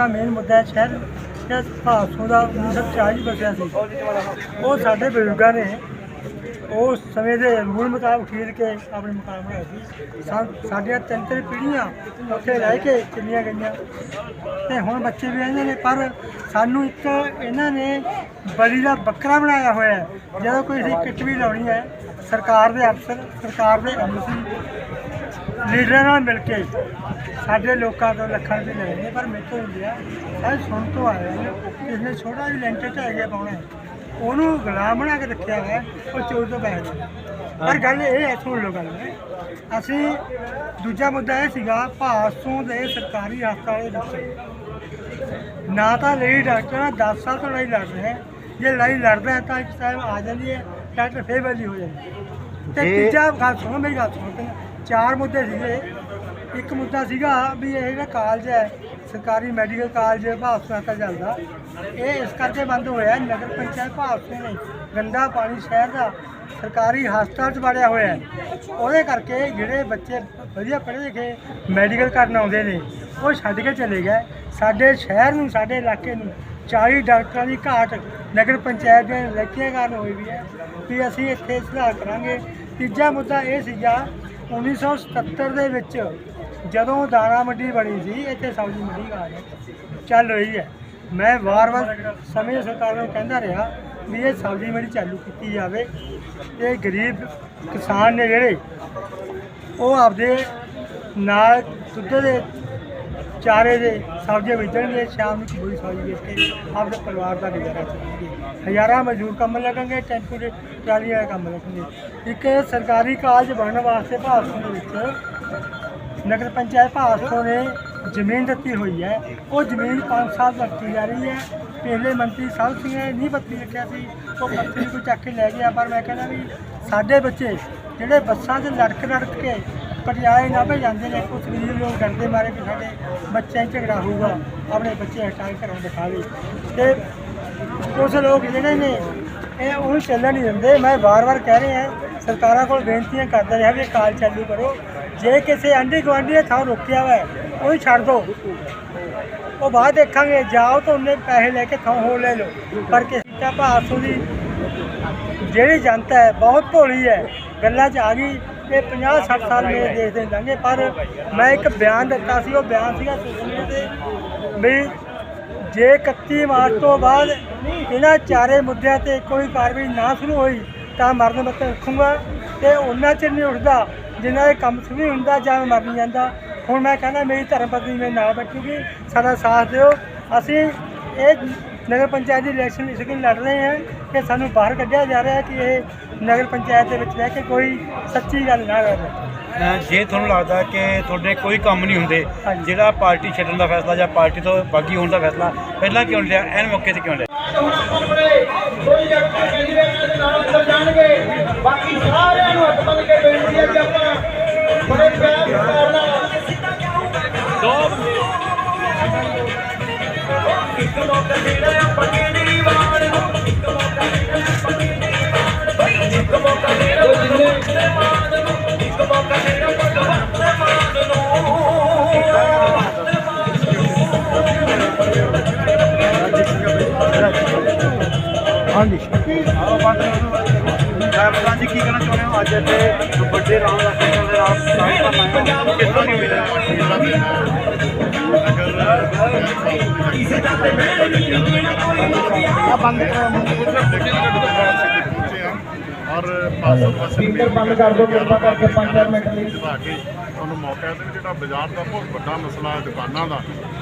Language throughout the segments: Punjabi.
ਤਾਂ ਮੇਨ ਮੁੱਦਾ ਹੈ ਸ਼ਹਿਰ ਜਿਹੜਾ ਭਾਸੋਂ ਦਾ 1940 ਬਸਿਆ ਸੀ। ਉਹ ਸਾਡੇ ਬਜ਼ੁਰਗਾਂ ਨੇ ਉਸ ਸਮੇਂ ਦੇ ਰੂਲ ਮੁਤਾਬਕ ਖਰੀਦ ਕੇ ਆਪਣੇ ਮਕਾਨ ਬਣਾਏ ਸੀ। ਸਾ- ਸਾਡੀਆਂ ਤਿੰਨ ਤਿੰਨ ਪੀੜ੍ਹੀਆਂ ਉੱਥੇ ਰਹਿ ਕੇ ਚਲੀਆਂ ਗਈਆਂ। ਤੇ ਹੁਣ ਬੱਚੇ ਵੀ ਇਹਨਾਂ ਨੇ, ਪਰ ਸਾਨੂੰ ਇੱਕ ਇਹਨਾਂ ਨੇ ਬਲੀ ਦਾ ਬੱਕਰਾ ਬਣਾਇਆ ਹੋਇਆ ਹੈ ਜਦੋਂ ਕੋਈ ਅਸੀਂ ਕਿੱਟ ਵੀ ਲਾਉਣੀ ਹੈ। ਸਰਕਾਰ ਦੇ ਅਫਸਰ, ਸਰਕਾਰ ਦੇ ਐਮਸੀ ਲੀਡਰਾਂ ਨਾਲ ਮਿਲ ਕੇ ਸਾਡੇ ਲੋਕਾਂ ਤੋਂ ਲੱਖਾਂ ਰੁਪਏ ਲੈ ਨੇ ਪਰ ਮੇਰੇ ਤੋਂ ਨਹੀਂ ਲਿਆ ਇਹ ਸੁਣ ਤੋਂ ਆਇਆ ਨੇ ਇਸਨੇ ਛੋਟਾ ਜਿਹਾ ਲੈਂਟਰ ਢਾਹ ਗਿਆ ਪਾਉਣਾ। ਉਹਨੂੰ ਗੁਲਾਮ ਬਣਾ ਕੇ ਰੱਖਿਆ ਹੈ ਉਹ ਚੋਰ ਤੋਂ ਬੈਠ ਗਿਆ। ਪਰ ਗੱਲ ਇਹ ਹੈ ਸੁਣ ਲਓ ਗੱਲ। ਅਸੀਂ ਦੂਜਾ ਮੁੱਦਾ ਇਹ ਸੀਗਾ ਭਾਸੋਂ ਦੇ ਸਰਕਾਰੀ ਹਸਪਤਾਲ ਦੇ ਵਿੱਚ ਨਾ ਤਾਂ ਲਈ ਡਾਕਟਰ ਨਾਲ 10 ਸਾਲ ਤੋਂ ਲੜਾਈ ਲੜ ਰਿਹਾ ਜੇ ਲੜਾਈ ਲੜਦਾ ਹੈ ਤਾਂ ਇੱਕ ਟਾਈਮ ਆ ਜਾਂਦੀ ਹੈ ਡਾਕਟਰ ਫੇਰ ਬਦਲੀ ਹੋ ਜਾਂਦੀ ਤੇ ਤੀਜਾ ਗੱਲ ਸੁਣੋ ਮੇਰੀ ਗੱਲ ਸੁਣੋ। ਚਾਰ ਮੁੱਦੇ ਸੀਗੇ। ਇੱਕ ਮੁੱਦਾ ਸੀਗਾ ਵੀ ਇਹ ਜਿਹੜਾ ਕਾਲਜ ਹੈ, ਸਰਕਾਰੀ ਮੈਡੀਕਲ ਕਾਲਜ ਭਾਵਸਾ ਦਾ ਚੱਲਦਾ ਇਹ ਇਸ ਕਰਕੇ ਬੰਦ ਹੋਇਆ, ਨਗਰ ਪੰਚਾਇਤ ਭਾਵਸਾ ਨੇ ਗੰਦਾ ਪਾਣੀ ਸ਼ਹਿਰ ਦਾ ਸਰਕਾਰੀ ਹਸਪਤਾਲ 'ਚ ਵੜਿਆ ਹੋਇਆ ਉਹਦੇ ਕਰਕੇ ਜਿਹੜੇ ਬੱਚੇ ਵਧੀਆ ਪੜ੍ਹੇ ਲਿਖੇ ਮੈਡੀਕਲ ਕਰਨ ਆਉਂਦੇ ਨੇ, ਉਹ ਛੱਡ ਕੇ ਚਲੇ ਗਏ। ਸਾਡੇ ਸ਼ਹਿਰ ਨੂੰ, ਸਾਡੇ ਇਲਾਕੇ ਨੂੰ 40 ਡਾਕਟਰਾਂ ਦੀ ਘਾਟ ਨਗਰ ਪੰਚਾਇਤ ਦੇ ਇਲਾਕਿਆਂ ਕਾਰਨ ਹੋਈ ਵੀ ਹੈ। ਵੀ ਅਸੀਂ ਇੱਥੇ ਸੁਧਾਰ ਕਰਾਂਗੇ। ਤੀਜਾ ਮੁੱਦਾ ਇਹ ਸੀਗਾ 1977 ਦੇ ਵਿੱਚ ਜਦੋਂ ਦਾਣਾ ਮੰਡੀ ਬਣੀ ਸੀ, ਇੱਥੇ ਸਬਜ਼ੀ ਮੰਡੀ ਆ ਚੱਲ ਰਹੀ ਹੈ। ਮੈਂ ਵਾਰ-ਵਾਰ ਸਮੇਂ ਸਰਕਾਰ ਨੂੰ ਕਹਿੰਦਾ ਰਿਹਾ ਵੀ ਇਹ ਸਬਜ਼ੀ ਮੰਡੀ ਚਾਲੂ ਕੀਤੀ ਜਾਵੇ। ਇਹ ਗਰੀਬ ਕਿਸਾਨ ਨੇ ਜਿਹੜੇ, ਉਹ ਆਪਦੇ ਨਾਲ ਦੁੱਧ ਦੇ ਚਾਰੇ ਦੇ ਸਬਜ਼ੀਆਂ ਵੇਚਣਗੇ, ਸ਼ਾਮ ਨੂੰ ਕੋਈ ਸਬਜ਼ੀ ਵੇਚ ਕੇ ਆਪਣੇ ਪਰਿਵਾਰ ਦਾ ਗੁਜ਼ਾਰਾ ਕਰਨਗੇ ਹਜ਼ਾਰਾਂ ਮਜ਼ਦੂਰ ਕੰਮ ਲੱਗਣਗੇ, ਟੈਂਪੂ ਦੇ ਟਰਾਲੀ ਕੰਮ ਲੱਗਣਗੇ। ਇੱਕ ਸਰਕਾਰੀ ਕਾਲਜ ਬਣਨ ਵਾਸਤੇ ਭਾਰਤ ਦੇ ਵਿੱਚ ਨਗਰ ਪੰਚਾਇਤ ਭਾਰਤ ਨੇ ਜ਼ਮੀਨ ਦਿੱਤੀ ਹੋਈ ਹੈ। ਉਹ ਜ਼ਮੀਨ 5 ਸਾਲ ਵਰਤੀ ਜਾ ਰਹੀ ਹੈ। ਪਹਿਲੇ ਮੰਤਰੀ ਸਾਹਿਬ ਸਿੰਘ ਨੇ ਨਹੀਂ ਬੱਤੀ ਰੱਖਿਆ ਸੀ। ਉਹ ਪੱਤੀ ਕੋਈ ਚੱਕ ਕੇ ਲੈ ਗਿਆ, ਪਰ ਮੈਂ ਕਹਿੰਦਾ ਵੀ ਸਾਡੇ ਬੱਚੇ ਜਿਹੜੇ ਬੱਸਾਂ 'ਚ ਲੜਕ ਲੜਕ ਕੇ ਪਟਿਆਲੇ ਨਾਭੇ ਜਾਂਦੇ ਨੇ ਕੁਝ ਗਰੀਬ ਲੋਕ ਡਰਦੇ ਮਾਰੇ ਵੀ ਸਾਡੇ ਬੱਚਿਆਂ 'ਚ ਝਗੜਾ ਹੋਊਗਾ। ਆਪਣੇ ਬੱਚੇ ਹਟਾ ਕੇ ਘਰੋਂ ਦਿਖਾਵੇ। ਤੇ ਕੁਝ ਲੋਕ ਜਿਹੜੇ ਨੇ, ਇਹ ਉਹਨੂੰ ਚੱਲਣ ਨਹੀਂ ਦਿੰਦੇ। ਮੈਂ ਵਾਰ-ਵਾਰ ਕਹਿ ਰਿਹਾ, ਸਰਕਾਰਾਂ ਕੋਲ ਬੇਨਤੀਆਂ ਕਰਦਾ ਰਿਹਾ ਵੀ ਇਹ ਕਾਲ ਚਾਲੂ ਕਰੋ। ਜੇ ਕਿਸੇ ਆਂਢੀ ਗੁਆਂਢੀ ਨੇ ਥਾਂ ਰੋਕਿਆ ਹੋਇਆ ਹੈ, ਉਹ ਛੱਡ ਦਿਓ ਉਹ ਬਾਅਦ ਦੇਖਾਂਗੇ ਜਾਓ ਤਾਂ ਉਹਨੇ ਪੈਸੇ ਲੈ ਕੇ ਥਾਂ ਹੋ ਲੈ ਲਓ। ਪਰ ਕਿਸੇ ਦਾ ਭਾਸੂ ਦੀ ਜਿਹੜੀ ਜਨਤਾ ਹੈ ਬਹੁਤ ਭੋਲੀ ਹੈ। ਗੱਲਾਂ 'ਚ ਆ ਗਈ ਇਹ 50 60 ਸਾਲ ਮੇਰੇ ਦੇਸ਼ ਦੇ ਲੰਘੇ ਪਰ ਮੈਂ ਇੱਕ ਬਿਆਨ ਦਿੱਤਾ ਸੀ ਉਹ ਬਿਆਨ ਸੀਗਾ ਸੁਣਨੇ ਤੇ ਵੀ ਜੇ 31 ਮਾਰਚ ਤੋਂ ਬਾਅਦ ਇਹਨਾਂ ਚਾਰੇ ਮੁੱਦਿਆਂ ਤੇ ਕੋਈ ਕਾਰਵਾਈ ਨਾ ਸ਼ੁਰੂ ਹੋਈ ਤਾਂ ਮਰਨ ਮੱਤ ਰੱਖੂੰਗਾ ਤੇ ਉਹਨਾਂ 'ਚ ਨਹੀਂ ਉੱਠਦਾ। ਜਿਨ੍ਹਾਂ ਦੇ ਕੰਮ ਨਹੀਂ ਹੁੰਦਾ ਜਾਂ ਮਰ ਨਹੀਂ ਜਾਂਦਾ ਹੁਣ ਮੈਂ ਕਹਿੰਦਾ ਮੇਰੀ ਧਰਮ ਪਤਨੀ ਮੇਰੇ ਨਾਲ ਬੈਠੂਗੀ ਸਾਡਾ ਸਾਥ ਦਿਓ। ਅਸੀਂ ਇਹ ਨਗਰ ਪੰਚਾਇਤ ਦੀ ਇਲੈਕਸ਼ਨ ਇਸ ਲਈ ਲੜ ਰਹੇ ਹਾਂ ਕਿ ਸਾਨੂੰ ਬਾਹਰ ਕੱਢਿਆ ਜਾ ਰਿਹਾ ਹੈ ਕਿ ਇਹ ਨਗਰ ਪੰਚਾਇਤ ਦੇ ਵਿੱਚ ਰਹਿ ਕੇ ਕੋਈ ਸੱਚੀ ਗੱਲ ਨਾ ਕਰ ਜੇ ਤੁਹਾਨੂੰ ਲੱਗਦਾ ਕਿ ਤੁਹਾਡੇ ਕੋਈ ਕੰਮ ਨਹੀਂ ਹੁੰਦੇ। ਜਿਹੜਾ ਪਾਰਟੀ ਛੱਡਣ ਦਾ ਫੈਸਲਾ ਜਾਂ ਪਾਰਟੀ ਤੋਂ ਬਾਗੀ ਹੋਣ ਦਾ ਫੈਸਲਾ ਪਹਿਲਾਂ ਕਿਉਂ ਲਿਆ? ਐਨ ਮੌਕੇ ਤੇ ਕਿਉਂ ਲਿਆ? ਕੋਈ ਵਿਅਕਤੀ ਕੈਂਡੀਡੇਟ ਦੇ ਨਾਲ ਅੰਦਰ ਜਾਣਗੇ ਬਾਕੀ ਸਾਰਿਆਂ ਨੂੰ ਹੱਥ ਬੰਨ ਕੇ ਬੇਨਤੀ ਹੈ ਕਿ ਇੱਕ ਮੌਕਾ ਦੇਣਾ ਆਪਾਂ ਕੇਜਰੀਵਾਲ ਨੂੰ ਇੱਕ ਮੌਕਾ ਦੇਣਾ ਆਪਾਂ ਕੇਜਰੀਵਾਲ ਬਈ ਇੱਕ ਮੌਕਾ ਦੇਣਾ ਭਗਵੰਤ ਮਾਨ ਨੂੰ ਇੱਕ ਮੌਕਾ ਦੇਣਾ ਭਗਵੰਤ ਮਾਨ ਨੂੰ ਹਾਂਜੀ ਪ੍ਰਧਾਨ ਜੀ ਕੀ ਕਹਿਣਾ ਚਾਹੁੰਦੇ ਹੋ? ਅੱਜ ਇੱਥੇ ਵੱਡੇ ਰਾਮ ਦਾ ਦੇ ਨਾਲ ਸਾਈਨ ਕਿੰਨਾ ਨਹੀਂ ਮਿਲਿਆ ਆ ਬੰਦ ਔਰ ਪਾਸੋਂ ਪਾਸੇ ਸਪੀਕਰ ਬੰਦ ਕਰ ਦਿਓ ਕਿਰਪਾ ਕਰਕੇ 5 ਮਿੰਟ ਲਈ। ਵਧਾ ਕੇ ਤੁਹਾਨੂੰ ਮੌਕਾ ਦੇ ਜਿਹੜਾ ਬਾਜ਼ਾਰ ਦਾ ਬਹੁਤ ਵੱਡਾ ਮਸਲਾ ਹੈ ਦੁਕਾਨਾਂ ਦਾ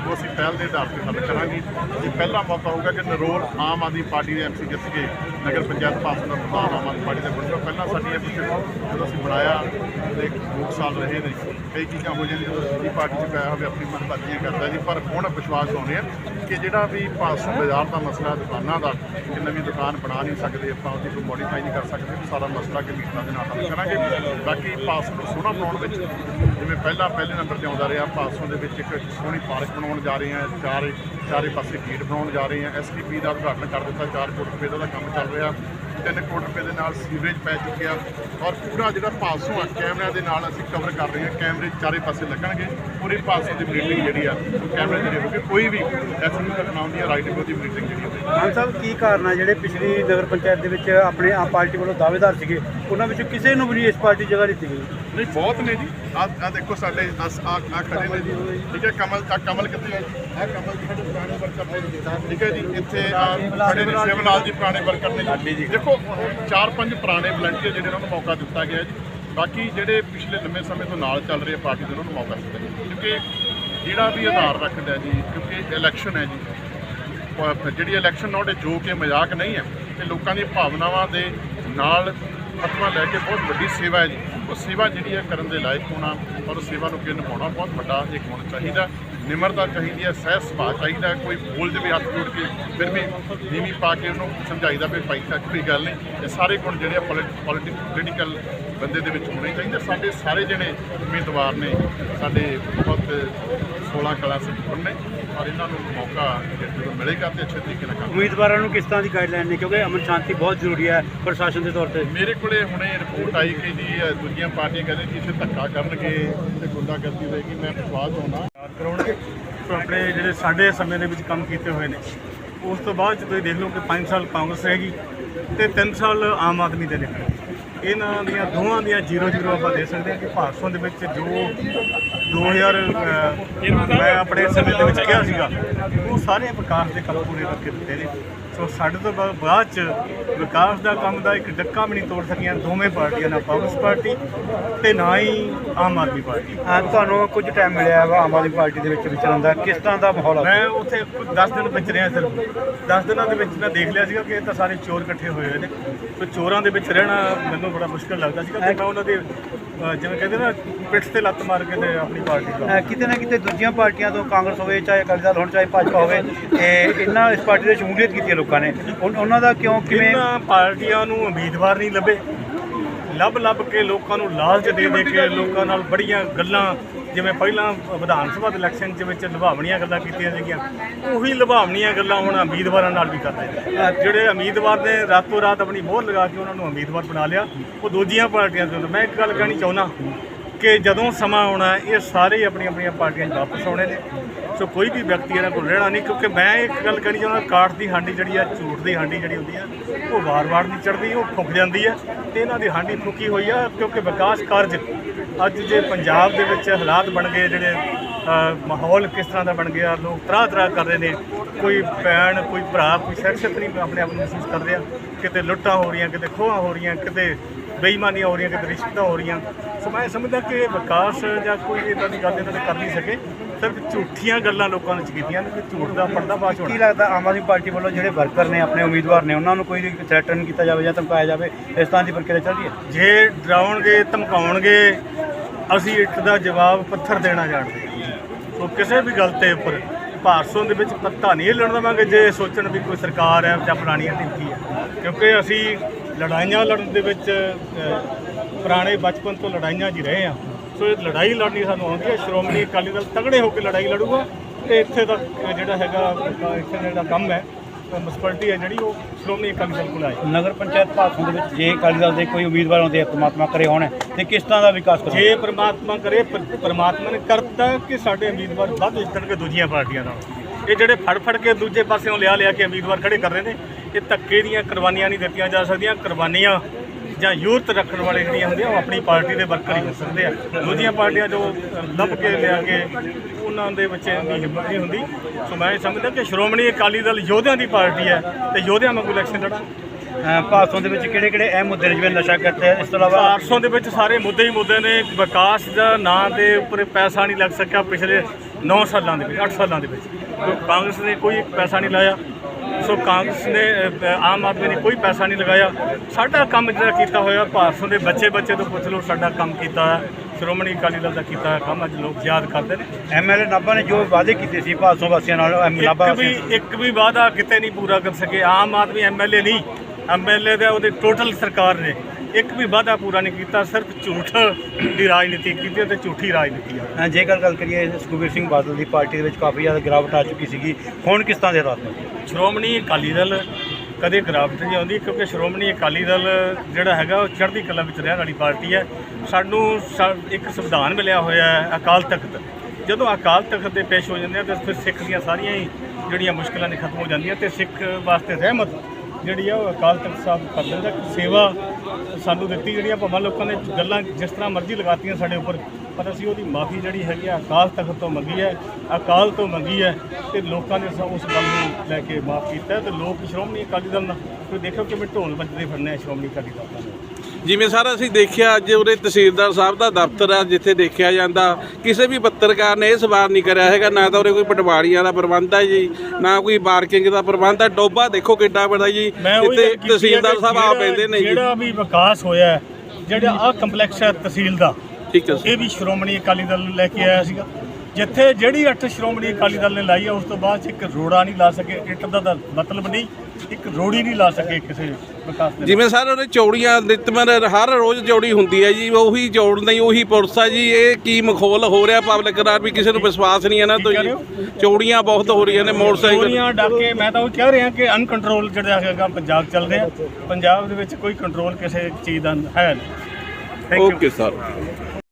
ਉਹ ਅਸੀਂ ਪਹਿਲ ਦੇ ਆਧਾਰ ਤੇ ਹੱਲ ਕਰਾਂਗੇ, ਇਹ ਪਹਿਲਾ ਮੌਕਾ ਹੋਊਗਾ ਕਿ ਨਰੋਲ ਆਮ ਆਦਮੀ ਪਾਰਟੀ ਦੇ ਐਮਸੀ ਜਿੱਤ ਕੇ ਨਗਰ ਪੰਚਾਇਤ ਪਾਸ ਦਾ ਪ੍ਰਧਾਨ ਆਮ ਆਦਮੀ ਪਾਰਟੀ ਦੇ ਬਣੂਗਾ ਪਹਿਲਾਂ ਸਾਡੀ ਇਹ ਜਦੋਂ ਅਸੀਂ ਬਣਾਇਆ, ਤੇ ਦੋ ਸਾਲ ਰਹੇ ਨੇ, ਕਈ ਚੀਜ਼ਾਂ ਹੋ ਜਾਂਦੀਆਂ ਜਦੋਂ ਦੂਜੀ ਪਾਰਟੀ ਚ ਪਿਆ ਹੋਵੇ, ਆਪਣੀ ਮਨਪਾਤੀਆਂ ਕਰਦਾ ਜੀ। ਪਰ ਹੁਣ ਵਿਸ਼ਵਾਸ ਆਉਂਦੇ ਰਿਹਾ ਕਿ ਜਿਹੜਾ ਵੀ ਪਾਸੋਂ ਬਾਜ਼ਾਰ ਦਾ ਮਸਲਾ, ਦੁਕਾਨਾਂ ਦਾ, ਕਿ ਨਵੀਂ ਦੁਕਾਨ ਬਣਾ ਨਹੀਂ ਸਕਦੇ, ਆਪਾਂ ਉਹਦੀ ਕੋਈ ਮੋਡੀਫਾਈ ਨਹੀਂ ਕਰ ਸਕਦੇ, ਉਹ ਸਾਰਾ ਮਸਲਾ ਕਿ ਮੀਟਾਂ ਦੇ ਨਾਲ ਹੱਲ ਕਰਾਂਗੇ। ਬਾਕੀ ਪਾਸੋਂ ਨੂੰ ਸੋਹਣਾ ਬਣਾਉਣ ਵਿੱਚ, ਜਿਵੇਂ ਪਹਿਲਾਂ ਪਹਿਲੇ ਨੰਬਰ ਤੇ ਆਉਂਦਾ ਰਿਹਾ, ਪਾਸੋਂ ਦੇ ਵਿੱਚ ਇੱਕ ਸੋਹਣੀ ਪਾਰਕ ਬਣਾਉਣ ਜਾ ਰਹੇ ਹਾਂ, ਚਾਰੇ ਚਾਰੇ ਪਾਸੇ ਗੇਟ ਬਣਾਉਣ ਜਾ ਰਹੇ ਹਾਂ। ਐਸਟੀਪੀ ਦਾ ਉਦਘਾਟਨ ਕਰ ਦਿੱਤਾ 4 ਕਰੋੜ ਰੁਪਏ ਦਾ ਕੰਮ ਚੱਲ ਰਿਹਾ। 3 ਕਰੋੜ ਰੁਪਏ ਦੇ ਨਾਲ ਸੀਵਰੇਜ ਪੈ ਚੁੱਕਿਆ ਔਰ ਪੂਰਾ ਜਿਹੜਾ ਪਾਸੋਂ ਆ, ਕੈਮਰਿਆਂ ਦੇ ਨਾਲ ਅਸੀਂ ਕਵਰ ਕਰ ਰਹੇ ਹਾਂ। ਕੈਮਰੇ ਚਾਰੇ ਪਾਸੇ ਲੱਗਣਗੇ, ਪੂਰੇ ਪਾਸੋਂ ਦੀ ਮੀਟਿੰਗ ਜਿਹੜੀ ਆ, ਕੈਮਰੇ ਜਿਹੜੇ ਹੋਗੇ ਕੋਈ ਵੀ ਐਸੀ ਘਟਨਾ ਹੁੰਦੀ ਆ ਰਾਈਟ ਦੀ ਮੀਟਿੰਗ ਜਿਹੜੀ ਹੋਵੇ ਮਾਨ ਸਾਹਿਬ, ਕੀ ਕਾਰਨ ਆ ਜਿਹੜੇ ਪਿਛਲੀ ਨਗਰ ਪੰਚਾਇਤ ਦੇ ਵਿੱਚ ਆਪਣੇ ਆਪ ਪਾਰਟੀ ਵੱਲੋਂ ਦਾਅਵੇਦਾਰ ਸੀਗੇ? ਉਹਨਾਂ ਵਿੱਚੋਂ ਕਿਸੇ ਨੂੰ ਵੀ ਇਸ ਪਾਰਟੀ ਜਗ੍ਹਾ ਦਿੱਤੀ ਗਈ। ਨਹੀਂ ਬਹੁਤ ਨੇ ਜੀ। ਆ ਆ ਦੇਖੋ ਸਾਡੇ ਆ ਆ ਖੜੇ ਨੇ ਜੀ। ਠੀਕ ਹੈ ਕਮਲ ਆ ਕਮਲ ਕਿੱਥੇ ਹੈ ਆ ਕਮਲ ਜੀ ਸਾਡੇ ਪੁਰਾਣੇ ਵਰਕਰ ਨੇ ਜੀ। ਠੀਕ ਹੈ ਜੀ ਇੱਥੇ ਆ ਖੜੇ ਨੇ ਸੇਵਲਾਲ ਜੀ। ਪੁਰਾਣੇ ਵਰਕਰ ਨੇ ਜੀ। ਦੇਖੋ ਚਾਰ ਪੰਜ ਪੁਰਾਣੇ ਵਲੰਟੀਅਰ ਜਿਹੜੇ ਉਹਨਾਂ ਨੂੰ ਮੌਕਾ ਦਿੱਤਾ ਗਿਆ ਜੀ। ਬਾਕੀ ਜਿਹੜੇ ਪਿਛਲੇ ਲੰਮੇ ਸਮੇਂ ਤੋਂ ਨਾਲ ਚੱਲ ਰਹੇ ਪਾਰਟੀ ਦੇ ਉਹਨਾਂ ਨੂੰ ਮੌਕਾ ਦਿੱਤਾ ਗਿਆ ਕਿਉਂਕਿ ਜਿਹੜਾ ਵੀ ਆਧਾਰ ਰੱਖਦਾ ਜੀ ਕਿਉਂਕਿ ਇਲੈਕਸ਼ਨ ਹੈ ਜੀ। ਜਿਹੜੀ ਇਲੈਕਸ਼ਨ ਨੋਟ ਜੋ ਕਿ ਮਜ਼ਾਕ ਨਹੀਂ ਹੈ ਤੇ ਲੋਕਾਂ ਦੀਆਂ ਭਾਵਨਾਵਾਂ ਦੇ ਨਾਲ ਫਤਵਾ ਲੈ ਕੇ ਬਹੁਤ ਵੱਡੀ ਸੇਵਾ ਹੈ ਜੀ। ਉਹ ਸੇਵਾ ਜਿਹੜੀ ਹੈ ਕਰਨ ਦੇ ਲਾਇਕ ਹੋਣਾ ਔਰ ਉਹ ਸੇਵਾ ਨੂੰ ਅੱਗੇ ਨਿਭਾਉਣਾ ਬਹੁਤ ਵੱਡਾ ਇੱਕ ਹੋਣਾ ਚਾਹੀਦਾ। ਨਿਮਰਤਾ ਚਾਹੀਦੀ ਹੈ ਸਹਿਜ ਸੁਭਾਅ ਚਾਹੀਦਾ ਕੋਈ ਬੋਲ ਦੇ ਵੀ ਹੱਥ ਜੋੜ ਕੇ ਫਿਰ ਵੀ ਨੀਵੀਂ ਪਾ ਕੇ ਉਹਨੂੰ ਸਮਝਾਈਦਾ ਵੀ ਭਾਈ ਤੱਕ ਕੋਈ ਗੱਲ ਨਹੀਂ। ਇਹ ਸਾਰੇ ਗੁਣ ਜਿਹੜੇ ਪੋਲੀਟੀਕਲ ਬੰਦੇ ਦੇ ਵਿੱਚ ਹੋਣੇ ਚਾਹੀਦੇ। ਸਾਡੇ ਸਾਰੇ ਜਿਹੜੇ ਉਮੀਦਵਾਰ ਨੇ ਸਾਡੇ ਬਹੁਤ 16 ਕਲਾ ਸੰਪੂਰਨ ਨੇ ਔਰ ਇਹਨਾਂ ਨੂੰ ਮੌਕਾ ਜਦੋਂ ਮਿਲੇਗਾ ਤੇ ਅੱਛੇ ਤਰੀਕੇ ਨਾਲ ਕੰਮ ਉਮੀਦਵਾਰਾਂ ਨੂੰ ਕਿਸ ਤਰ੍ਹਾਂ ਦੀ ਗਾਈਡਲਾਈਨ ਨੇ? ਕਿਉਂਕਿ ਅਮਨ ਸ਼ਾਂਤੀ ਬਹੁਤ ਜ਼ਰੂਰੀ ਹੈ ਪ੍ਰਸ਼ਾਸਨ ਦੇ ਤੌਰ ਤੇ। ਮੇਰੇ ਕੋਲੇ ਹੁਣੇ ਰਿਪੋਰਟ ਆਈ ਕਿ ਜੀ ਦੂਜੀਆਂ ਪਾਰਟੀਆਂ ਕਹਿੰਦੇ ਕਿ ਇੱਥੇ ਧੱਕਾ ਕਰਨਗੇ ਤੇ ਗੁੰਡਾਗਰਦੀ ਹੋਏਗੀ। ਮੈਂ ਵਿਸ਼ਵਾਸ ਹੋਣਾ ਯਾਦ ਕਰਾਉਣਗੇ ਆਪਣੇ ਜਿਹੜੇ ਸਾਡੇ ਸਮੇਂ ਦੇ ਵਿੱਚ ਕੰਮ ਕੀਤੇ ਹੋਏ ਨੇ, ਉਸ ਤੋਂ ਬਾਅਦ 'ਚ ਤੁਸੀਂ ਦੇਖ ਲਓ ਕਿ 5 ਸਾਲ ਕਾਂਗਰਸ ਹੈਗੀ ਤੇ 3 ਸਾਲ ਆਮ ਆਦਮੀ ਦੇ ਨੇ। ਇਹਨਾਂ ਦੀਆਂ ਦੋਵਾਂ ਦੀਆਂ ਜ਼ੀਰੋ ਜ਼ੀਰੋ ਆਪਾਂ ਦੇ ਸਕਦੇ ਹਾਂ ਕਿ ਭਾਰਤ ਦੇ ਵਿੱਚ ਜੋ 2000 ਅਹ, ਮੈਂ ਆਪਣੇ ਸਮੇਂ ਦੇ ਵਿੱਚ ਕਿਹਾ ਸੀਗਾ ਉਹ ਸਾਰੇ ਵਿਕਾਸ ਦੇ ਕੰਮ ਪੂਰੇ ਕਰਕੇ ਦਿੱਤੇ ਨੇ। ਸੋ ਸਾਡੇ ਤੋਂ ਬਾਅਦ ਚ ਵਿਕਾਸ ਦਾ ਕੰਮ ਦਾ ਇੱਕ ਡੱਕਾ ਵੀ ਨਹੀਂ ਤੋੜ ਸਕੀਆਂ ਦੋਵੇਂ ਪਾਰਟੀਆਂ ਨਾ ਕਾਂਗਰਸ ਪਾਰਟੀ ਤੇ ਨਾ ਹੀ ਆਮ ਆਦਮੀ ਪਾਰਟੀ। ਹਾਂ ਤੁਹਾਨੂੰ ਕੁਝ ਟਾਈਮ ਮਿਲਿਆ ਵਾ ਆਮ ਆਦਮੀ ਪਾਰਟੀ ਦੇ ਵਿੱਚ ਵਿਚਰਨ ਦਾ। ਕਿਸ ਤਰ੍ਹਾਂ ਦਾ ਮਾਹੌਲ ਆ? ਮੈਂ ਉੱਥੇ 10 ਦਿਨ ਵਿੱਚ ਰਿਹਾ ਸਿਰਫ। 10 ਦਿਨਾਂ ਦੇ ਵਿੱਚ ਮੈਂ ਦੇਖ ਲਿਆ ਸੀਗਾ ਕਿ ਇਹ ਤਾਂ ਸਾਰੇ ਚੋਰ ਇਕੱਠੇ ਹੋਏ ਹੋਏ ਨੇ। ਤੇ ਚੋਰਾਂ ਦੇ ਵਿੱਚ ਰਹਿਣਾ ਮੈਨੂੰ ਬੜਾ ਮੁਸ਼ਕਲ ਲੱਗਦਾ ਸੀਗਾ ਤੇ ਮੈਂ ਉਹਨਾਂ ਦੇ ਜਿਵੇਂ ਕਹਿੰਦੇ ਨਾ ਪਿੱਠ ਤੇ ਲੱਤ ਮਾਰ ਕੇ ਤੇ ਆਪਣੀ ਪਾਰਟੀ ਦਾ। ਅਹ ਕਿਤੇ ਨਾ ਕਿਤੇ ਦੂਜੀਆਂ ਪਾਰਟੀਆਂ ਤੋਂ ਕਾਂਗਰਸ ਹੋਵੇ ਚਾਹੇ ਅਕਾਲੀ ਦਲ ਹੋਣ ਚਾਹੇ ਭਾਜਪਾ ਹੋਵੇ ਇਹ ਇਹਨਾਂ ਇਸ ਪਾਰਟੀ ਦੇ ਸ਼ਮੂਲੀਅਤ ਕੀਤੀ ਹੈ ਲੋਕਾਂ ਨੇ। ਉਨ- ਉਹਨਾਂ ਦਾ ਕਿਉਂ ਕਿਵੇਂ ਇਹਨਾਂ ਪਾਰਟੀਆਂ ਨੂੰ ਉਮੀਦਵਾਰ ਨਹੀਂ ਲੱਭੇ। ਲੱਭ ਲੱਭ ਕੇ ਲੋਕਾਂ ਨੂੰ ਲਾਲਚ ਦੇ ਦੇ ਕੇ ਲੋਕਾਂ ਨਾਲ ਬੜੀਆਂ ਗੱਲਾਂ ਜਿਵੇਂ ਪਹਿਲਾਂ ਵਿਧਾਨ ਸਭਾ ਦੇ ਇਲੈਕਸ਼ਨ ਦੇ ਵਿੱਚ ਲੁਭਾਵਣੀਆਂ ਗੱਲਾਂ ਕੀਤੀਆਂ ਸੀਗੀਆਂ ਉਹੀ ਲੁਭਾਵਣੀਆਂ ਗੱਲਾਂ ਹੁਣ ਉਮੀਦਵਾਰਾਂ ਨਾਲ ਵੀ ਕਰਦੇ ਜਿਹੜੇ ਉਮੀਦਵਾਰ ਨੇ ਰਾਤੋਂ ਰਾਤ ਆਪਣੀ ਮੋਹਰ ਲਗਾ ਕੇ ਉਹਨਾਂ ਨੂੰ ਉਮੀਦਵਾਰ ਬਣਾ ਲਿਆ ਉਹ ਦੂਜੀਆਂ ਪਾਰਟੀਆਂ ਤੋਂ ਮੈਂ ਇੱਕ ਗੱਲ ਕਹਿਣੀ ਚਾਹੁੰਦਾ ਕਿ ਜਦੋਂ ਸਮਾਂ ਆਉਣਾ ਇਹ ਸਾਰੇ ਆਪਣੀਆਂ ਆਪਣੀਆਂ ਪਾਰਟੀਆਂ 'ਚ ਵਾਪਸ ਆਉਣੇ ਨੇ। ਸੋ ਕੋਈ ਵੀ ਵਿਅਕਤੀ ਇਹਨਾਂ ਕੋਲ ਰਹਿਣਾ ਨਹੀਂ, ਕਿਉਂਕਿ ਮੈਂ ਇੱਕ ਗੱਲ ਕਹਿਣੀ ਚਾਹੁੰਦਾ, ਕਾਠ ਦੀ ਹਾਂਡੀ ਜਿਹੜੀ ਆ, ਝੂਠ ਦੀ ਹਾਂਡੀ ਜਿਹੜੀ ਹੁੰਦੀ ਆ, ਉਹ ਵਾਰ-ਵਾਰ ਨਹੀਂ ਚੜਦੀ ਉਹ ਫੁੱਕ ਜਾਂਦੀ ਆ ਤੇ ਇਹਨਾਂ ਦੀ ਹਾਂਡੀ ਫੁੱਕੀ ਹੋਈ ਆ, ਕਿਉਂਕਿ ਵਿਕਾਸ ਕਾਰਜ ਅੱਜ ਜੇ ਪੰਜਾਬ ਦੇ ਵਿੱਚ ਹਾਲਾਤ ਬਣ ਗਏ, ਜਿਹੜੇ ਮਾਹੌਲ ਕਿਸ ਤਰ੍ਹਾਂ ਦਾ ਬਣ ਗਿਆ, ਲੋਕ ਤਰ੍ਹਾਂ ਤਰ੍ਹਾਂ ਕਰ ਰਹੇ ਨੇ, ਕੋਈ ਭੈਣ, ਕੋਈ ਭਰਾ, ਕੋਈ ਸ਼ਖਸੀਅਤ ਨਹੀਂ ਆਪਣੇ ਆਪ ਨੂੰ ਮਹਿਸੂਸ ਕਰ ਰਿਹਾ, ਕਿਤੇ ਲੁੱਟਾਂ ਹੋ ਰਹੀਆਂ, ਕਿਤੇ ਖੋਹਾਂ ਹੋ ਰਹੀਆਂ, ਕਿਤੇ ਬੇਈਮਾਨੀਆਂ ਹੋ ਰਹੀਆਂ, ਕਿਤੇ ਰਿਸ਼ਵਤਾਂ ਹੋ ਰਹੀਆਂ, ਸੋ ਮੈਂ ਸਮਝਦਾ ਕਿ ਵਿਕਾਸ ਜਾਂ ਕੋਈ ਇਦਾਂ ਦੀ ਗੱਲ ਇਹਨਾਂ ਨੇ ਕਰ ਨਹੀਂ ਸਕੇ ਸਿਰਫ ਝੂਠੀਆਂ ਗੱਲਾਂ ਲੋਕਾਂ ਨੇ ਕੀਤੀਆਂ ਨੇ ਕਿ ਝੂਠ ਦਾ ਪਰਦਾ ਬਾਅਦ ਕੀ ਲੱਗਦਾ ਆਮ ਆਦਮੀ ਪਾਰਟੀ ਵੱਲੋਂ ਜਿਹੜੇ ਵਰਕਰ ਨੇ ਆਪਣੇ ਉਮੀਦਵਾਰ ਨੇ ਉਹਨਾਂ ਨੂੰ ਕੋਈ ਥ੍ਰੈਟਨ ਕੀਤਾ ਜਾਵੇ ਜਾਂ ਧਮਕਾਇਆ ਜਾਵੇ ਇਸ ਤਰ੍ਹਾਂ ਦੀ ਪ੍ਰਕਿਰਿਆ ਚੱਲ ਰਹੀ ਹੈ? ਜੇ ਡਰਾਉਣਗੇ ਧਮਕਾਉਣਗੇ ਅਸੀਂ ਇੱਟ ਦਾ ਜਵਾਬ ਪੱਥਰ ਦੇਣਾ ਜਾਣਦੇ ਹਾਂ। ਸੋ ਕਿਸੇ ਵੀ ਗੱਲ ਤੇ ਉੱਪਰ ਭਾਰਸੋਂ ਦੇ ਵਿੱਚ ਪੱਤਾ ਨਹੀਂ ਹਿੱਲਣ ਦੇਵਾਂਗੇ ਜੇ ਸੋਚਣ ਵੀ ਕੋਈ ਸਰਕਾਰ ਹੈ ਜਾਂ ਪੁਰਾਣੀਆਂ ਢਿੰਕੀ ਹੈ। ਕਿਉਂਕਿ ਅਸੀਂ ਲੜਾਈਆਂ ਲੜਨ ਦੇ ਵਿੱਚ ਪੁਰਾਣੇ ਬਚਪਨ ਤੋਂ ਲੜਾਈਆਂ ਹੀ ਰਹੇ ਹਾਂ। ਸੋ ਇਹ ਲੜਾਈ ਲੜਨੀ ਸਾਨੂੰ ਆਉਂਦੀ ਹੈ। ਸ਼੍ਰੋਮਣੀ ਅਕਾਲੀ ਦਲ ਤਗੜੇ ਹੋ ਕੇ ਲੜਾਈ ਲੜੂਗਾ ਤੇ ਇੱਥੇ ਦਾ ਜਿਹੜਾ ਹੈਗਾ ਇੱਥੇ ਜਿਹੜਾ ਕੰਮ ਹੈ ਮਿਸਪਲਟੀ ਹੈ ਜਿਹੜੀ ਉਹ ਸ਼੍ਰੋਮਣੀ ਅਕਾਲੀ ਦਲ ਕੋਲ ਆਈ। ਨਗਰ ਪੰਚਾਇਤ ਭਾਰਤੋਂ ਦੇ ਵਿੱਚ ਜੇ ਅਕਾਲੀ ਦਲ ਦੇ ਕੋਈ ਉਮੀਦਵਾਰ ਆਉਂਦੇ ਆ ਪਰਮਾਤਮਾ ਕਰੇ ਹੋਣ ਤੇ ਕਿਸ ਤਰ੍ਹਾਂ ਦਾ ਵਿਕਾਸ ਕਰੋ ਜੇ ਪ੍ਰਮਾਤਮਾ ਕਰੇ ਪਰ- ਪ੍ਰਮਾਤਮਾ ਨੇ ਕਰਤਾ ਕਿ ਸਾਡੇ ਉਮੀਦਵਾਰ ਵੱਧ ਜਿੱਤਣਗੇ ਦੂਜੀਆਂ ਪਾਰਟੀਆਂ ਨਾਲ। ਇਹ ਜਿਹੜੇ ਫੜ ਫੜ ਕੇ ਦੂਜੇ ਪਾਸਿਓਂ ਲਿਆ ਲਿਆ ਕੇ ਉਮੀਦਵਾਰ ਖੜੇ ਕਰ ਰਹੇ ਨੇ ਇਹ ਧੱਕੇ ਦੀਆਂ ਕੁਰਬਾਨੀਆਂ ਨਹੀਂ ਦਿੱਤੀਆਂ ਜਾ ਸਕਦੀਆਂ। ਕੁਰਬਾਨੀਆਂ ਜਾਂ ਯੂਥ ਰੱਖਣ ਵਾਲੇ ਜਿਹੜੀਆਂ ਹੁੰਦੀਆਂ ਉਹ ਆਪਣੀ ਪਾਰਟੀ ਦੇ ਵਰਕਰ ਹੀ ਹੋ ਸਕਦੇ ਆ। ਦੂਜੀਆਂ ਪਾਰਟੀਆਂ ਜੋ ਲੱਭ ਕੇ ਲਿਆ ਕੇ ਉਹਨਾਂ ਦੇ ਵਿੱਚ ਇੰਨੀ ਹਿੰਮਤ ਨਹੀਂ ਹੁੰਦੀ। ਸੋ ਮੈਂ ਇਹ ਸਮਝਦਾ ਕਿ ਸ਼੍ਰੋਮਣੀ ਅਕਾਲੀ ਦਲ ਯੋਧਿਆਂ ਦੀ ਪਾਰਟੀ ਹੈ ਤੇ ਯੋਧਿਆਂ ਵਾਂਗੂ ਇਲੈਕਸ਼ਨ ਲੜਾਂ ਭਾਰਤੋਂ ਦੇ ਵਿੱਚ ਕਿਹੜੇ ਕਿਹੜੇ ਅਹਿਮ ਮੁੱਦੇ ਨੇ? ਜਿਵੇਂ ਨਸ਼ਾ ਕਰਦੇ ਆ ਇਸ ਤੋਂ ਇਲਾਵਾ 400 ਦੇ ਵਿੱਚ ਸਾਰੇ ਮੁੱਦੇ ਹੀ ਮੁੱਦੇ ਨੇ। ਵਿਕਾਸ ਦਾ ਨਾਂ ਦੇ ਉੱਪਰ ਪੈਸਾ ਨਹੀਂ ਲੱਗ ਸਕਿਆ ਪਿਛਲੇ 9 ਸਾਲਾਂ ਦੇ ਵਿੱਚ 8 ਸਾਲਾਂ ਦੇ ਵਿੱਚ। ਕਾਂਗਰਸ ਨੇ ਕੋਈ ਪੈਸਾ ਨਹੀਂ ਲਾਇਆ। ਸੋ ਕਾਂਗਰਸ ਨੇ ਆਮ ਆਦਮੀ ਨੇ ਕੋਈ ਪੈਸਾ ਨਹੀਂ ਲਗਾਇਆ। ਸਾਡਾ ਕੰਮ ਜਿਹੜਾ ਕੀਤਾ ਹੋਇਆ ਭਾਰਤੋਂ ਦੇ ਬੱਚੇ ਬੱਚੇ ਤੋਂ ਪੁੱਛ ਲਓ ਸਾਡਾ ਕੰਮ ਕੀਤਾ ਹੈ ਸ਼੍ਰੋਮਣੀ ਅਕਾਲੀ ਦਲ ਦਾ ਕੀਤਾ ਹੋਇਆ ਕੰਮ ਅੱਜ ਲੋਕ ਯਾਦ ਕਰਦੇ ਨੇ। ਐਮਐਲਏ ਨਾਭਾ ਨੇ ਜੋ ਵਾਅਦੇ ਕੀਤੇ ਸੀ ਭਾਰਤੋਂ ਵਾਸੀਆਂ ਨਾਲ ਨਾਭਾ ਇੱਕ ਵੀ ਇੱਕ ਵੀ ਵਾਅਦਾ ਕਿਤੇ ਨਹੀਂ ਪੂਰਾ ਕਰ ਸਕੇ। ਆਮ ਆਦਮੀ ਐਮਐਲਏ ਨਹੀਂ ਐਮਐਲਏ ਦਾ ਉਹਦੇ ਟੋਟਲ ਸਰਕਾਰ ਨੇ। ਇੱਕ ਵੀ ਵਾਅਦਾ ਪੂਰਾ ਨਹੀਂ ਕੀਤਾ ਸਿਰਫ ਝੂਠ ਦੀ ਰਾਜਨੀਤੀ ਕੀਤੀ ਤੇ ਝੂਠੀ ਰਾਜਨੀਤੀ ਆ। ਅ, ਜੇਕਰ ਗੱਲ ਕਰੀਏ ਸੁਖਬੀਰ ਸਿੰਘ ਬਾਦਲ ਦੀ ਪਾਰਟੀ ਦੇ ਵਿੱਚ ਕਾਫੀ ਜ਼ਿਆਦਾ ਗਿਰਾਵਟ ਆ ਚੁੱਕੀ ਸੀਗੀ ਹੁਣ ਕਿਸ ਤਰ੍ਹਾਂ ਦੇ ਹਾਲਾਤ ਨੇ? ਸ਼੍ਰੋਮਣੀ ਅਕਾਲੀ ਦਲ ਕਦੇ ਗਿਰਾਵਟ ਨਹੀਂ ਆਉਂਦੀ ਕਿਉਂਕਿ ਸ਼੍ਰੋਮਣੀ ਅਕਾਲੀ ਦਲ ਜਿਹੜਾ ਹੈਗਾ ਉਹ ਚੜ੍ਹਦੀ ਕਲਾ ਵਿੱਚ ਰਹਿਣ ਵਾਲੀ ਪਾਰਟੀ ਹੈ। ਸਾਨੂੰ ਸਾ- ਇੱਕ ਸੰਵਿਧਾਨ ਮਿਲਿਆ ਹੋਇਆ ਹੈ ਅਕਾਲ ਤਖਤ। ਜਦੋਂ ਅਕਾਲ ਤਖਤ ਤੇ ਪੇਸ਼ ਹੋ ਜਾਂਦੇ ਆ ਤਾਂ ਫਿਰ ਸਿੱਖ ਦੀਆਂ ਸਾਰੀਆਂ ਹੀ ਜਿਹੜੀਆਂ ਮੁਸ਼ਕਲਾਂ ਨੇ ਖਤਮ ਹੋ ਜਾਂਦੀਆਂ ਤੇ ਸਿੱਖ ਵਾਸਤੇ ਰਹਿਮਤ ਜਿਹੜੀ ਆ ਉਹ ਅਕਾਲ ਤਖਤ ਸਾਹਿਬ ਕਰ ਦਿੰਦਾ ਸੇਵਾ ਸਾਨੂੰ ਦਿੱਤੀ ਜਿਹੜੀਆਂ ਭਾਵੇਂ ਲੋਕਾਂ ਨੇ ਗੱਲਾਂ ਜਿਸ ਤਰ੍ਹਾਂ ਮਰਜ਼ੀ ਲਗਾਤੀਆਂ ਸਾਡੇ ਉੱਪਰ, ਪਰ ਅਸੀਂ ਉਹਦੀ ਮਾਫੀ ਜਿਹੜੀ ਹੈਗੀ ਆ, ਅਕਾਲ ਤਖਤ ਤੋਂ ਮੰਗੀ ਹੈ, ਅਕਾਲ ਤੋਂ ਮੰਗੀ ਹੈ ਤੇ ਲੋਕਾਂ ਨੇ ਉਸ ਗੱਲ ਨੂੰ ਲੈ ਕੇ ਮਾਫ ਕੀਤਾ ਹੈ ਤੇ ਲੋਕ ਸ਼੍ਰੋਮਣੀ ਅਕਾਲੀ ਦਲ ਨਾਲ ਤੁਸੀਂ ਦੇਖੋ ਕਿਵੇਂ ਢੋਲ ਵੱਜਦੇ ਫਿਰਨੇ ਆ ਸ਼੍ਰੋਮਣੀ ਅਕਾਲੀ ਦਲ ਨਾਲ। ਜਿਵੇਂ ਸਰ ਅਸੀਂ ਦੇਖਿਆ ਅੱਜ ਉਰੇ ਤਹਿਸੀਲਦਾਰ ਸਾਹਿਬ ਦਾ ਦਫ਼ਤਰ ਆ ਜਿੱਥੇ ਦੇਖਿਆ ਜਾਂਦਾ। ਕਿਸੇ ਵੀ ਪੱਤਰਕਾਰ ਨੇ ਇਹ ਸਵਾਲ ਨਹੀਂ ਕਰਿਆ ਹੈਗਾ ਨਾ ਤਾਂ ਉਰੇ ਕੋਈ ਪਟਵਾਰੀਆਂ ਦਾ ਪ੍ਰਬੰਧ ਹੈ ਜੀ ਨਾ ਕੋਈ ਪਾਰਕਿੰਗ ਦਾ ਪ੍ਰਬੰਧ ਹੈ ਡੋਬਾ ਦੇਖੋ ਕਿੱਡਾ ਬੜਾ ਜੀ ਇੱਥੇ ਤਹਿਸੀਲਦਾਰ ਸਾਹਿਬ ਆ ਪੈਂਦੇ ਨੇ ਜੀ। ਜਿਹੜਾ ਵੀ ਵਿਕਾਸ ਹੋਇਆ ਜਿਹੜਾ ਆ ਕੰਪਲੈਕਸ ਹੈ ਤਹਿਸੀਲ ਦਾ ਠੀਕ ਹੈ ਇਹ ਵੀ ਸ਼੍ਰੋਮਣੀ ਅਕਾਲੀ ਦਲ ਨੂੰ ਲੈ ਕੇ ਆਇਆ ਸੀਗਾ। ਜਿੱਥੇ ਜਿਹੜੀ ਅੱਠ ਸ਼੍ਰੋਮਣੀ ਅਕਾਲੀ ਦਲ ਨੇ ਲਾਈ ਹੈ ਉਸ ਤੋਂ ਬਾਅਦ ਇੱਕ ਰੋੜਾ ਨਹੀਂ ਲਾ ਸਕੇ ਇੱਟ ਦਾ ਮਤਲਬ ਨਹੀਂ। ਇੱਕ ਰੋੜੀ ਨਹੀਂ ਲਾ ਸਕੇ ਕਿਸੇ ਵਿਕਾਸ ਦੇ ਜਿਵੇਂ ਸਰ ਉਹਨੇ ਚੌੜੀਆਂ ਨਿਤਮਨ ਹਰ ਰੋਜ਼ ਚੌੜੀ ਹੁੰਦੀ ਹੈ ਜੀ ਉਹੀ ਜੋੜ ਨਹੀਂ ਉਹੀ ਪੁਰਸਾ ਜੀ ਇਹ ਕੀ ਮਖੌਲ ਹੋ ਰਿਹਾ ਪਬਲਿਕ ਨਾਲ ਵੀ ਕਿਸੇ ਨੂੰ ਵਿਸ਼ਵਾਸ ਨਹੀਂ ਤੋਂ ਕਹਿ ਜੀ? ਰਹੇ ਚੌੜੀਆਂ ਬਹੁਤ ਹੋ ਰਹੀਆਂ ਨੇ ਮੋਟਰਸਾਈਕਲ। ਚੋਰੀਆਂ ਡਾਕੇ ਮੈਂ ਤਾਂ ਉਹ ਕਹਿ ਰਿਹਾ ਕਿ ਅਨਕੰਟਰੋਲ ਜਿਹੜਾ ਹੈਗਾ ਪੰਜਾਬ ਚੱਲ ਰਿਹਾ। ਪੰਜਾਬ ਦੇ ਵਿੱਚ ਕੋਈ ਕੰਟਰੋਲ ਕਿਸੇ ਚੀਜ਼ ਦਾ ਹੈ ਨਹੀਂ। Thank you okay sir